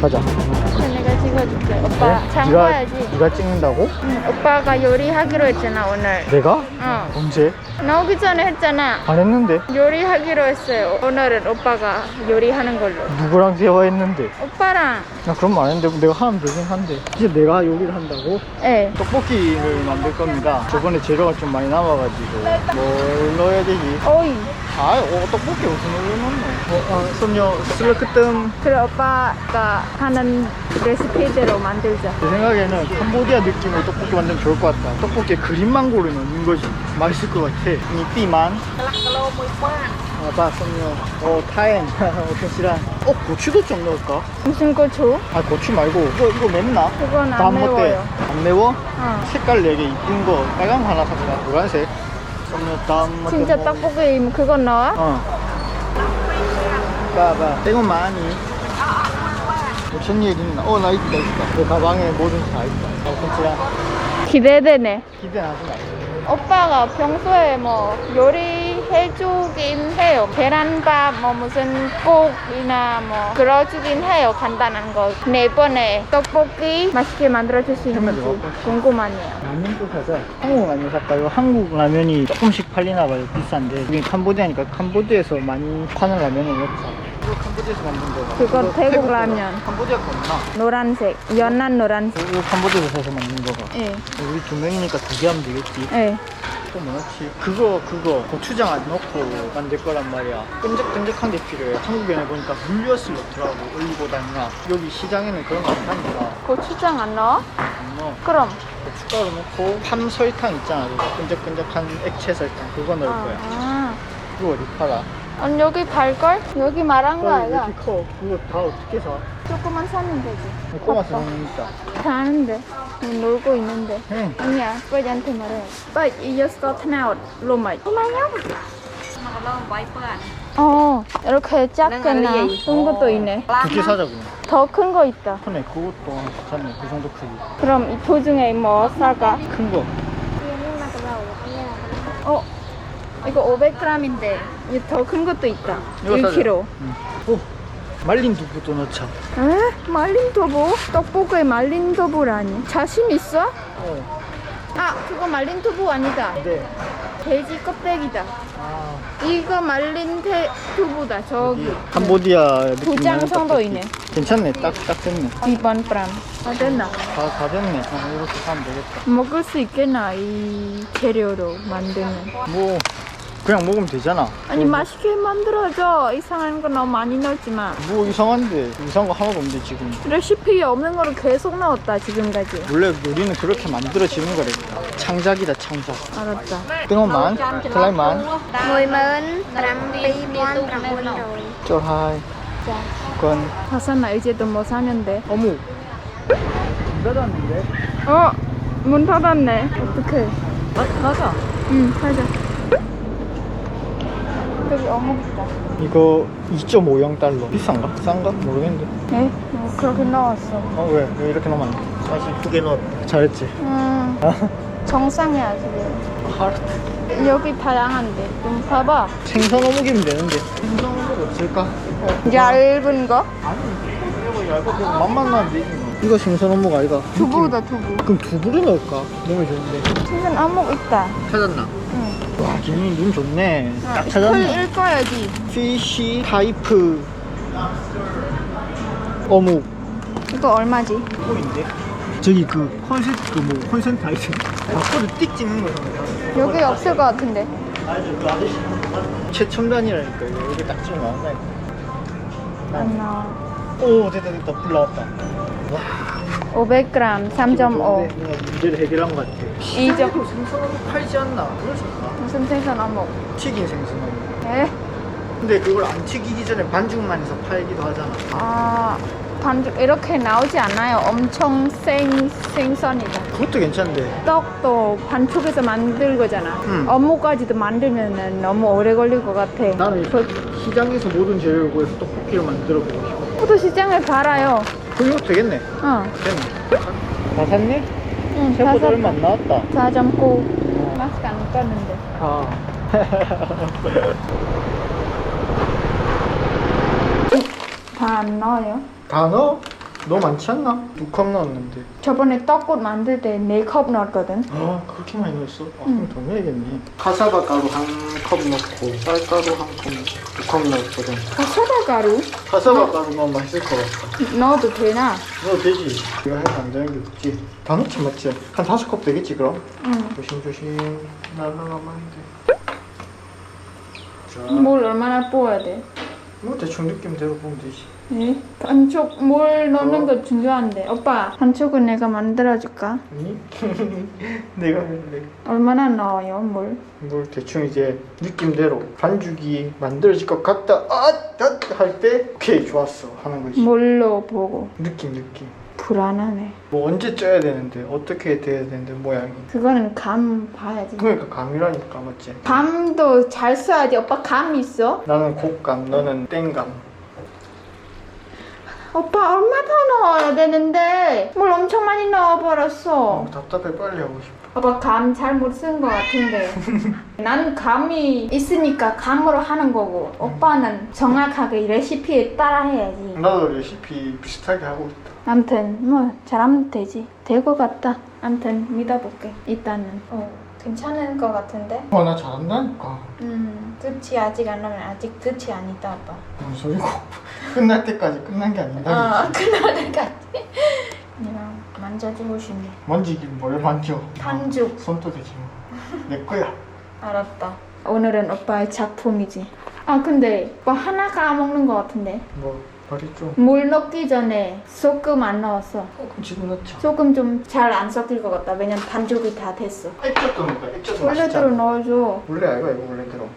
가자. 찍어줄게. 오빠 장 네가, 봐야지. 네가 찍는다고? 응, 오빠가 요리하기로 했잖아 오늘. 내가? 어. 언제? 나오기 전에 했잖아. 안 했는데. 요리하기로 했어요. 오늘은 오빠가 요리하는 걸로. 누구랑 대화했는데? 오빠랑. 나 그런 말 안 했는데 내가 하면 되긴 한데. 이제 내가 요리를 한다고? 예. 떡볶이를 만들 겁니다. 저번에 재료가 좀 많이 남아가지고 뭘 넣어야 되지? 오이. 아, 어, 떡볶이 무슨 올려 넣노? 어, 어, 손녀 슬러크뜸. 그래 오빠가 하는 레시피 대로 만들자. 제 생각에는 캄보디아 느낌의 떡볶이 만들면 좋을 것 같다. 떡볶이에 그린망 고를 넣는 거지. 맛있을 것 같아. 이 띠만. 아, 봐, 손녀. 어, 타엔. 시란. 어, 고추도 좀 넣을까? 무슨 고추? 아, 고추 말고. 이거, 이거 맵나? 그건 나 안. 매워요. 안 매워? 어. 색깔 4개 이쁜 거. 빨간 거 하나 샀다. 노란색. 손녀 다음 맛 진짜 좀 떡볶이 그건 넣어? 어. 봐봐. 이거 많이. 무슨 일 있나? 어, 나 있다, 있다. 내 가방에 뭐든지 다 있다. 어, 괜찮아. 기대되네. 기대 하지 마. 오빠가 평소에 뭐 요리해주긴 해요. 계란밥, 뭐 무슨 국이나 뭐 그려주긴 해요. 간단한 거. 네 번에 떡볶이 맛있게 만들어줄 수 있는지 돼요? 궁금하네요. 라면도 사자. 한국 라면 살까요? 한국 라면이 조금씩 팔리나 봐요. 비싼데. 여기 캄보디아니까 캄보디아에서 많이 파는 라면은 먹자. 이거 캄보디아에서 만든 거가. 그건 태국. 라면. 캄보디아 거구나. 노란색, 연한 노란색. 이거 캄보디아에서 만든 거가. 예, 우리 두 명이니까 두 개 하면 되겠지. 예. 또 뭐였지? 그거 그거 고추장 안 넣고 만들 거란 말이야. 끈적끈적한 게 필요해. 한국에는 보니까 물엿을 넣더라고. 올리고당이나 여기 시장에는 그런 거 안 파니까 고추장 안 넣어? 안 넣어. 그럼. 고춧가루 넣고 함 설탕 있잖아. 그거 끈적끈적한 액체 설탕 그거 넣을 거야. 아. 그거 어디 팔아? 언 여기 팔걸? 여기 말한 거 어, 왜 아니야? 이렇게 커? 그거 다 어떻게 사? 조금만 사면 되지. 커서. 먹는다. 다 아는데. 놀고 있는데. 응. 아니야, 빨리한테 말해. 빨리 이어서 타나웃 로마이. 어, 이렇게 작게나 큰 것도 있네. 두 개 사자고. 더 큰 거 있다. 크네. 그것도 괜찮네. 그 정도 크기. 그럼 이두 중에 뭐 살까? 큰 거. 어, 이거 500g인데 이더큰 것도 있다. 이거 사자. 1kg. 응. 오, 말린 두부도 넣자. 에? 말린 두부? 떡볶이에 말린 두부라니. 자신 있어? 어. 아, 그거 말린 두부 아니다. 네. 돼지 껍데기다. 아. 이거 말린 태, 두부다. 저기. 캄보디아 느낌 떡볶이. 있네. 괜찮네. 딱, 딱 됐네. 2번 프람. 다 됐나? 다, 다 됐네. 아, 이렇게 사면 되겠다. 먹을 수 있겠나? 이 재료로 만들면. 뭐, 그냥 먹으면 되잖아. 아니, 뭐, 맛있게 만들어줘. 이상한 거 너무 많이 넣지 마. 뭐 이상한데. 이상한 거 하나도 없는데, 지금. 레시피에 없는 거를 계속 넣었다, 지금까지. 원래 요리는 그렇게 만들어지는 거랬다. 창작이다, 창작. 알았다. 뜬금만, 슬라임만. 12900 쫄하이. 건. 뭐 사면 돼? 어머. 문 닫았는데? 어, 문 닫았네. 어떡해. 가, 가자. 응, 가자. 여기 어묵 있다. 이거 2.50 달러. 비싼가? 싼가? 모르겠는데. 네? 뭐 그렇게 나왔어. 어, 왜? 왜 이렇게 돼? 사실 두 개 넣었 잘했지. 음, 정상이야, 지금. 하르트. 여기 다양한데. 좀 봐봐. 생선 어묵이면 되는데. 생선 어묵 없을까? 어, 얇은 거? 아니, 이거 얇고 그거 맛만 나면 되지 뭐. 이거 생선 어묵 아이가? 두부다, 두부. 그럼 두부를 넣을까? 너무 좋은데. 생선 어묵 있다. 찾았나? 응. 와, 기능이 눈 좋네. 아, 딱글 찾았네. 읽어야지. 피쉬 타이프 어묵. 이거 얼마지? 꼴인데? 저기 그 콘센트 그뭐 콘센트라이트 바코드 띡 찍는 거잖아. 여기 없을 것 같은데. 아저 그 아저씨 최첨단이라니까 이거 여기 딱 찍으면 나온다니까. 안 나와. 오 됐다 됐다 불 나왔다. 와. 500g, 3.5. 뭔가 문제를 해결한 것 같아. 이점. 시장에도 생선 어묵 팔지 않나? 그럴 수 있나? 무슨 생선 어묵? 튀긴 생선 어묵. 에? 근데 그걸 안 튀기기 전에 반죽만 해서 팔기도 하잖아. 아, 반죽 이렇게 나오지 않아요. 엄청 생, 생선이다. 그것도 괜찮은데. 떡도 반죽해서 만들 거잖아. 응. 어묵까지도 만들면 너무 오래 걸릴 것 같아. 나는 시장에서 모든 재료를 구해서 떡볶이를 만들어 보고 싶어. 포도 시장에 팔아요. 그럼 이거 되겠네. 어. 됐네. 다 샀니? 응, 다 생각보다 얼마 안 나왔다. 4.9. 마스크 안 깠는데. 아. 다안 넣어요? 다 넣어? 너무 많지 않나? 두 컵 넣었는데 저번에 떡국 만들 때 네 컵 넣었거든. 아 그렇게 많이 넣었어? 아 응. 그럼 더 넣어야겠네 카사바 가루 한 컵 넣고 쌀가루 한 컵 넣고 두 컵 넣었거든 가사바 가루 카사바 가루 넣으면 맛있을 것 같아 넣어도 되나? 넣어도 되지 이거 해서 안 되는 게 없지 다 넣지 맞지? 한 다섯 컵 되겠지 그럼? 응. 조심조심 날라가면 안돼 자, 물 얼마나 부어야 돼? 뭐 대충 느낌대로 보면 되지 네? 반쪽 물 넣는 거 중요한데. 오빠, 반쪽은 내가 만들어줄까? 아니? 내가 할래 얼마나 넣어요, 물? 뭘 대충 이제 느낌대로 반죽이 만들어질 것 같다 아할때 오케이 좋았어 하는 거지 물로 보고. 느낌 느낌 불안하네. 뭐 언제 쪄야 되는데 어떻게 돼야 되는데 모양이 그거는 감 봐야지. 그러니까 감이라니까 맞지? 감도 잘 써야지. 오빠 감 있어? 나는 곶감 너는 땡감 오빠 얼마 더 넣어야 되는데 물 엄청 많이 넣어버렸어. 어, 답답해 빨리 하고 싶어 오빠 감 잘 못 쓴거 같은데. 난 감이 있으니까 감으로 하는 거고 오빠는 정확하게 레시피에 따라 해야지. 나도 레시피 비슷하게 하고 있다 아무튼 뭐 잘하면 되지. 될 것 같다. 아무튼 믿어볼게. 일단은. 어 괜찮은 것 같은데. 어나 잘한다니까 음 끝이 아직 안 나면 아직 끝이 아니다 오빠. 무슨 소리고 끝날 때까지 끝난 게 아니다 아 끝날 때까지. 내가 만져주고 싶네. 만지긴 뭘 만져 반죽. 손도 되지 뭐 내 거야 알았다. 오늘은 오빠의 작품이지. 아 근데 오빠 하나 까먹는 것 같은데. 뭐 말이죠 물 넣기 전에 소금 안 넣었어. 어, 그럼 지금 넣자 소금 좀 잘 안 섞일 것 같다. 왜냐면 반죽이 다 됐어. 액젓도 넣을까? 원래대로 맛있잖아 넣어줘. 원래 알고 이거 원래대로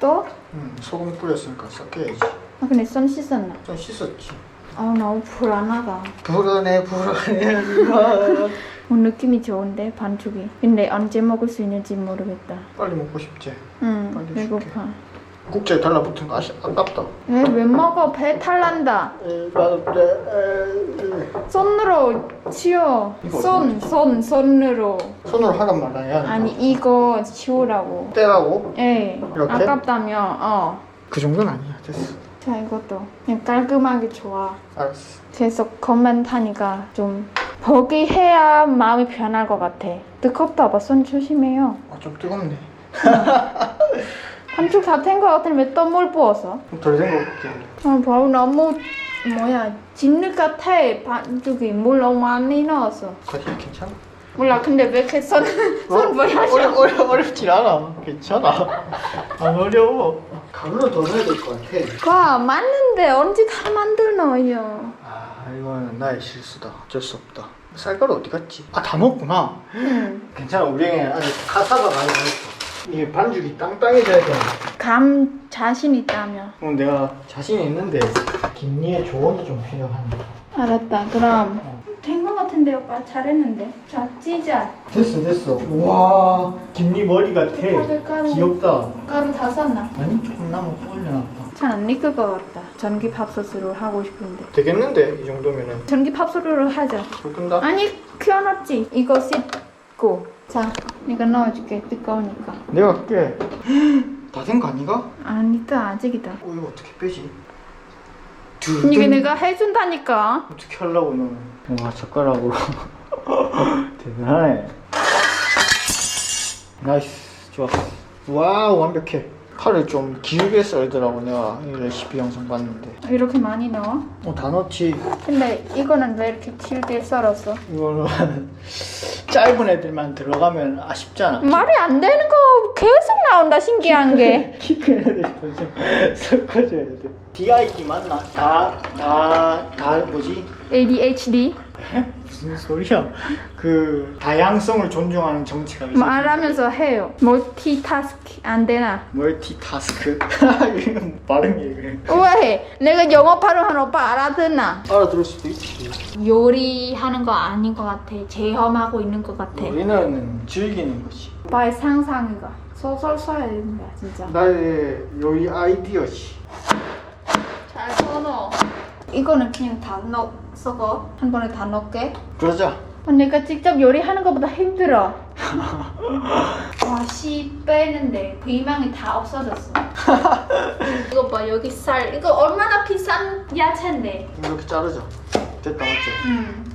또? 응 소금 뿌렸으니까 섞여야지 아 근데 손 씻었나? 좀 씻었지 아 너무 불안하다. 불안해 불안해 하지마 어, 느낌이 좋은데 반죽이. 근데 언제 먹을 수 있는지 모르겠다. 빨리 먹고 싶지 응 빨리 배고파. 국자에 달라붙은 거 아시, 아깝다 에왜 먹어? 배 탈난다. 에이 맛없대 에이. 손으로 치워. 이거 손, 손, 손으로. 손으로 하란 말이야 아니 이거 치우라고. 떼라고? 에 이렇게? 아깝다며. 어. 그 정도는 아니야 됐어 자 이것도 그냥 깔끔하게 좋아. 알았어 계속 겉만 타니까 좀 보기 해야 마음이 편할 것 같아. 뜨겁다 봐. 손 조심해요. 아, 좀 뜨겁네 반죽 다된것 같은데 왜또물 부었어? 덜된거 같게 아, 봐 너무 뭐야 진흙 같아 반죽이 물 너무 많이 넣었어. 거기 괜찮아? 몰라 근데 왜 이렇게 손, 손 보여줘? 어려, 어려, 어렵진 않아 괜찮아 안 어려워 가루를 더 넣어야 될 것 같아 와 맞는데 언제 다 만들어요? 아 이거는 나의 실수다 어쩔 수 없다 쌀가루 어디 갔지? 아다 넣었구나 응. 괜찮아 우리는 아직 카사가 많이 남았어 이게 반죽이 땅땅해져야 돼 감 자신 있다며. 오늘 내가 자신 있는데 김리의 조언이 좀 필요한데 알았다. 그럼 된것 같은데 오빠 잘했는데. 자 찢어. 됐어 됐어 와 김리 머리 같아 가루. 귀엽다 가루 다 썼나? 아니 조금 남은 올려놨다 잘 안 익을 것 같다. 전기 밥솥으로 하고 싶은데. 되겠는데 이 정도면은 전기 밥솥으로 하자. 불 끈다 아니 켜놨지. 이거 씻고. 자, 내가 넣어줄게. 뜨거우니까. 내가 할게 다 된 거 아닌가? 아니다 아직이다. 어 이거 어떻게 빼지? 이게 내가 해준다니까. 어떻게 하려고 너는 와 젓가락으로 대단하네 나이스 좋아 와우 완벽해 칼을 좀 길게 썰더라고 내가 이 레시피 영상 봤는데 이렇게 많이 넣어? 어다 넣지 근데 이거는 왜 이렇게 길게 썰었어? 이거는 짧은 애들만 들어가면 아쉽잖아 말이 안 되는 거 계속 나온다 신기한 게. 키큰 애들 좀 섞어줘야 돼 DID 맞나? 다, 다, 다 뭐지? ADHD 무슨 소리야? 그 다양성을 존중하는 정치가 있어. 말하면서 해요. 멀티타스크 안 되나? 멀티타스크. 이건 발음이 그래. 왜? 내가 영어 발음하는 오빠 알아듣나? 알아들을 수도 있지. 요리하는 거 아닌 것 같아. 체험하고 있는 것 같아. 우리는 즐기는 거지. 오빠의 상상이가 소설 써야 된다 진짜. 나의 요리 아이디어지. 잘 써넣어. 이거는 그냥 다 넣, 섞어. 한 번에 다 넣게. 그러자. 어, 내가 직접 요리하는 것보다 힘들어. 와, 씨 빼는데 비망이 다 없어졌어. 이거 봐, 여기 살. 이거 얼마나 비싼 야채인데. 이렇게 자르자. 됐다 맞지? 음.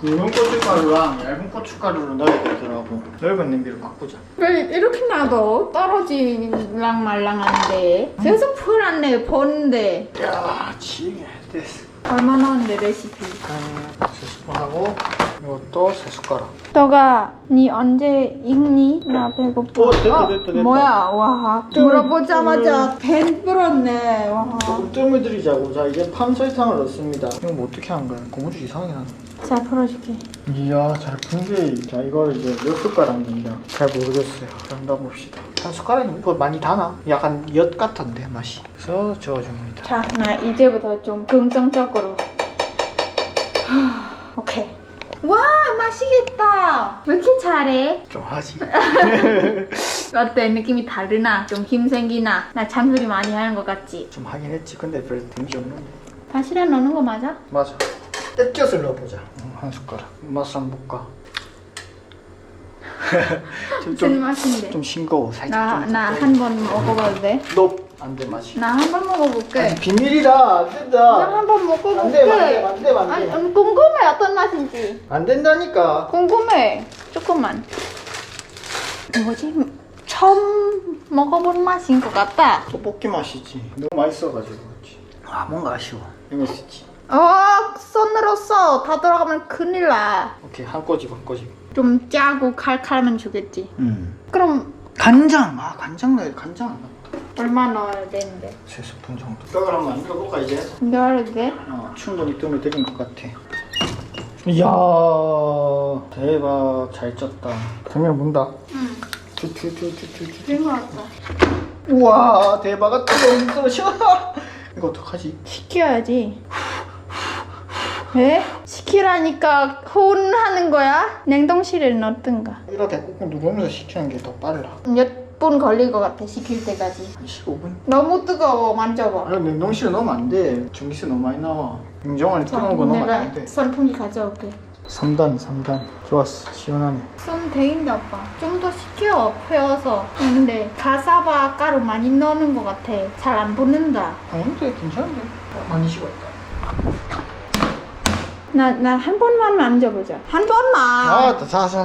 굵은 고춧가루랑 얇은 고춧가루를 넣어야 되더라고. 넓은 냄비로 바꾸자. 왜 이렇게 놔둬? 떨어지랑 말랑한데. 계속 풀었네, 보는데. 야, 지게 됐어. 얼마 나왔는데, 레시피? 한 3스푼 하고 이것도 3숟가락. 너가 니 언제 읽니? 나 배고파. 어, 됐다, 됐다, 됐다. 뭐야, 와. 물어보자마자 벤 불었네. 와. 조금 뜸을 들이자고. 자, 이제 팜 설탕을 넣습니다. 이거 뭐 어떻게 하는 거야? 고무줄 이상하게 나네. 자, 풀어줄게. 이야, 잘 푼게. 자, 이걸 이제 몇 숟가락 넣냐? 잘 모르겠어요. 한번 봅시다. 한 숟가락이 뭐 많이 다나? 약간 엿 같던데, 맛이. 그래서 저어줍니다. 자, 나 이제부터 좀 긍정적으로. 하, 오케이. 와, 맛있겠다. 왜 이렇게 잘해? 좀 하지. 어때? 느낌이 다르나? 좀 힘생기나? 나 잔소리 많이 하는 것 같지? 좀 하긴 했지. 근데 별로 재미없는 바시락 넣는 거 맞아? 맞아. 떼껴서 넣어보자. 응, 한 숟가락. 맛을 한번 볼까? 좀, 무슨 좀, 맛인데? 좀 싱거워. 살짝 나, 좀. 나 한 번 먹어봐도 돼? 너 안 돼 맛이. 나 한번 먹어볼게. 비밀이다. 안나 된다. 한 번 먹어볼게. 안 돼, 안 돼, 안 돼, 안 돼. 아니, 음, 궁금해 어떤 맛인지. 안 된다니까. 궁금해. 조금만. 뭐지? 처음 먹어본 맛인 것 같다. 떡볶이 맛이지. 너무 맛있어가지고 그렇지. 아 뭔가 아쉬워. MSG. 어, 손으로 써. 다 들어가면 큰일 나. 오케이 한 꼬집 한 꼬집. 좀 짜고 칼칼하면 좋겠지. 음. 그럼 간장. 아 간장 넣어야 돼. 간장 안. 얼마 넣어야 되는데? 세 스푼 정도. 떡을 한번 만들어 볼까 이제? 이거 돼? 어 충분히 뜸을 들인 것 같아. 이야 대박 잘 쪘다. 정면 문다. 응. 쭈쭈쭈쭈쭈쭈. 된것 같다. 우와 대박아 뜨거운 떨어져. 이거 어떡하지? 시켜야지. 왜? 시키라니까 혼하는 거야? 냉동실에 넣든가. 이렇게 꾹꾹 누르면서 식히는 게 더 빨라. 몇 분 걸릴 것 같아, 시킬 때까지. 한 15분? 너무 뜨거워, 만져봐. 아니 냉동실에 넣으면 안 돼. 전기세 너무 많이 나와. 냉정원에 뜨거운 거 넣으면 안 돼. 선풍기 가져올게. 3단 3단 좋았어 시원하네. 손 데인데 오빠. 좀 더 식혀, 펴서. 근데 가사바 가루 많이 넣는 것 같아. 잘 안 붙는다. 아닌데 괜찮은데? 많이 식었다. 나, 나 한 번만 만져보자. 한 번만! 아, 자자자.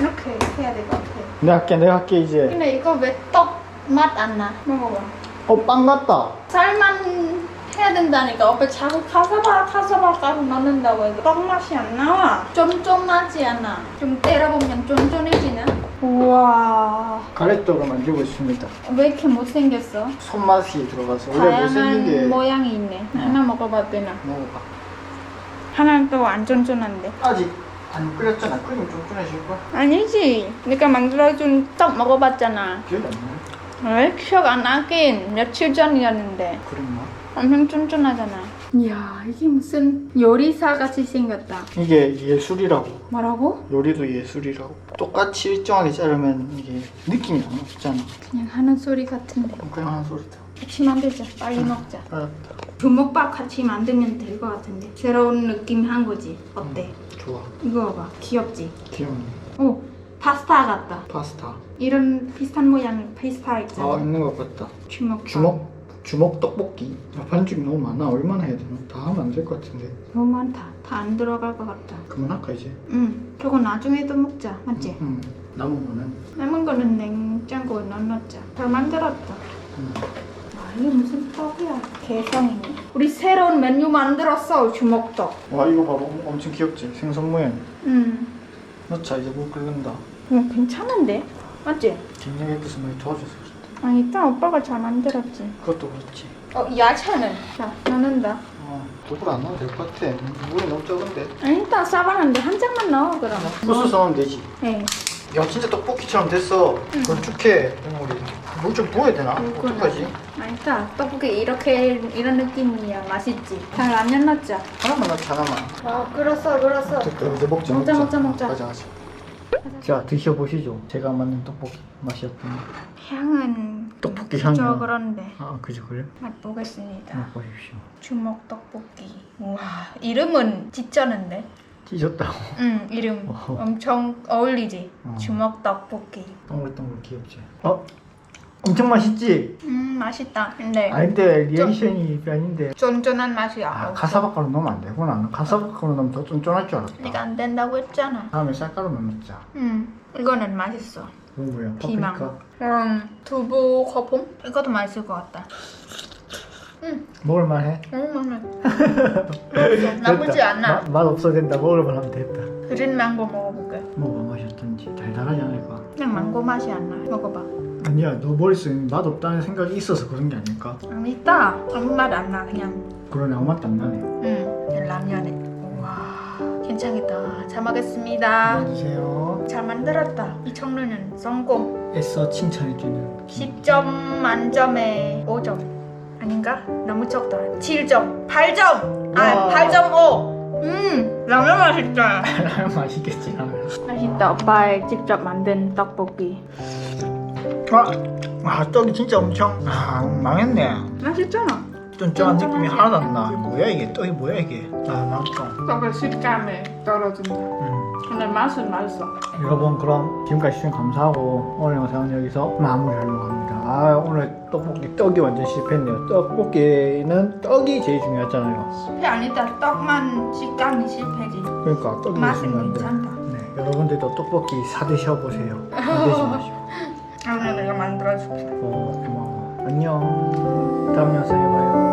이렇게 해야 될것 같아. 내가 할게 내가 할게 이제. 근데 이거 왜 떡 맛 안 나? 먹어봐. 어 빵 같다. 살만 해야 된다니까. 오빠 자꾸 카사바 카사바 가루 넣는다고 해도 떡 맛이 안 나와. 쫀쫀하지 않아. 좀 때려보면 쫀쫀해지나? 우와. 가래떡을 만들고 있습니다. 왜 이렇게 못생겼어? 손맛이 들어가서 원래 못생긴 게 다양한 모양이 있네. 하나 먹어봐도 되나? 먹어봐. 하나는 또 안 쫀쫀한데. 아직 안 끓였잖아. 끓이면 좀 쫀해질 걸. 아니지. 내가 만들어준 떡 먹어봤잖아. 기억이 안 나네. 왜 기억 안 나긴 며칠 전이었는데 그랬나? 엄청 쫀쫀하잖아. 이야 이게 무슨 요리사 같이 생겼다. 이게 예술이라고. 뭐라고? 요리도 예술이라고. 똑같이 일정하게 자르면 이게 느낌이 안 없잖아. 그냥 하는 소리 같은데. 그냥 하는 소리다. 같이 만들자. 빨리 먹자. 알았다. 주먹밥 같이 만들면 될 것 같은데. 새로운 느낌 한 거지. 어때? 좋아. 이거 봐봐. 귀엽지? 귀엽네. 오 파스타 같다. 파스타. 이런 비슷한 모양의 파스타 있잖아. 아 있는 것 같다. 주먹밥. 주먹 주먹 떡볶이. 아, 반죽이 너무 많아. 얼마나 해야 되나? 다 하면 안 될 것 같은데. 너무 많다. 다 안 들어갈 것 같다. 그만할까 이제? 응. 저거 나중에도 먹자. 맞지? 응. 남은 거는. 남은 거는 냉장고에 넣어놓자. 잘 만들었다. 응. 아, 이게 무슨 떡이야? 개성이네. 우리 새로운 메뉴 만들었어. 주먹떡. 와 이거 봐봐. 엄청 귀엽지? 생선 모양. 응. 넣자 이제 물 끓는다. 어, 괜찮은데? 맞지? 김영애께서 많이 도와줘서 그렇다. 아니, 일단 오빠가 잘 만들었지. 그것도 그렇지. 어, 야채는? 자, 넣는다. 어, 두불 안 넣어도 될 것 같아. 물이 너무 적은데. 아니, 일단 싸봤는데 한 장만 넣어, 그럼. 소스 넣으면 되지. 네. 야 진짜 떡볶이처럼 됐어. 걸쭉해 국물이. 물 좀 부어야 되나? 어떡하지? 아니, 일단 떡볶이 이렇게, 이런 느낌이야. 맛있지? 자, 라면 넣자. 하나만 넣자 하나만. 어, 끓었어, 끓었어. 됐다 이제 먹자 먹자, 먹자, 먹자. 가자 가자. 자 드셔보시죠. 제가 만든 떡볶이 맛이 어떤지. 향은 떡볶이 향이. 저 그런데 아 그죠 그래? 맛보겠습니다. 맛보십시오. 주먹 떡볶이. 와 이름은 지쩌는데. 찢었다고. 응 이름 어허. 엄청 어울리지 어. 주먹 떡볶이 동글동글 귀엽지. 어? 엄청 맛있지? 음 맛있다 근데 아닌데 리액션이 아닌데. 쫀쫀한 맛이 아 없어 카사바가루 넣으면 안 되구나. 카사바가루 넣으면 더 쫀쫀할 줄 알았다. 네가 안 된다고 했잖아 다음에 쌀가루만 넣자. 음 이거는 맛있어 그건 뭐야? 피망 파프리카. 음 두부 거품 이것도 맛있을 것 같다 음 먹을만해? 너무 맛있어 나쁘지 됐다. 않아 맛, 맛 없어도 된다. 먹을만 하면 됐다. 그린 망고 먹어볼게 먹어봐 맛이 어떤지. 달달하지 않을까? 그냥 망고 맛이 안 나. 먹어봐. 아니야 너 머릿속에 맛 없다는 생각이 있어서 그런 게 아닐까? 아니다. 아무 맛안 나. 그냥. 그러네 아무 맛도 안 나네. 응. 라면에. 와. 괜찮겠다. 잘 먹겠습니다. 먹어주세요. 잘 만들었다. 이 청년은 성공. 애써 칭찬해주는 10점 만점에 5점. 아닌가? 너무 적다. 7점. 8점. 아, 와. 8.5. 음, 라면 맛있다. 라면 맛있겠지 라면. 맛있다. 오빠 직접 만든 떡볶이. 아, 아 떡이 진짜 엄청 아 망했네. 맛있잖아. 쫀쫀한 느낌이 쫀쫀하지? 하나도 안 나. 뭐야 이게 떡이 뭐야 이게? 아 망했어. 떡은 식감에 떨어진다. 음. 근데 맛은 맛있어. 여러분 그럼 지금까지 시청 감사하고 오늘 영상은 여기서 마무리하려고 합니다. 아 오늘 떡볶이 떡이 완전 실패했네요. 떡볶이는 떡이 제일 중요하잖아요. 실패 아니다. 떡만 식감이 실패지. 그러니까 떡이 맛은 중요한데. 괜찮다. 네, 여러분들도 떡볶이 사 드셔 보세요. 안 드시 마시고. 오늘 내가 만들어줄게. 어, 고마워. 안녕. 다음 영상에 봐요.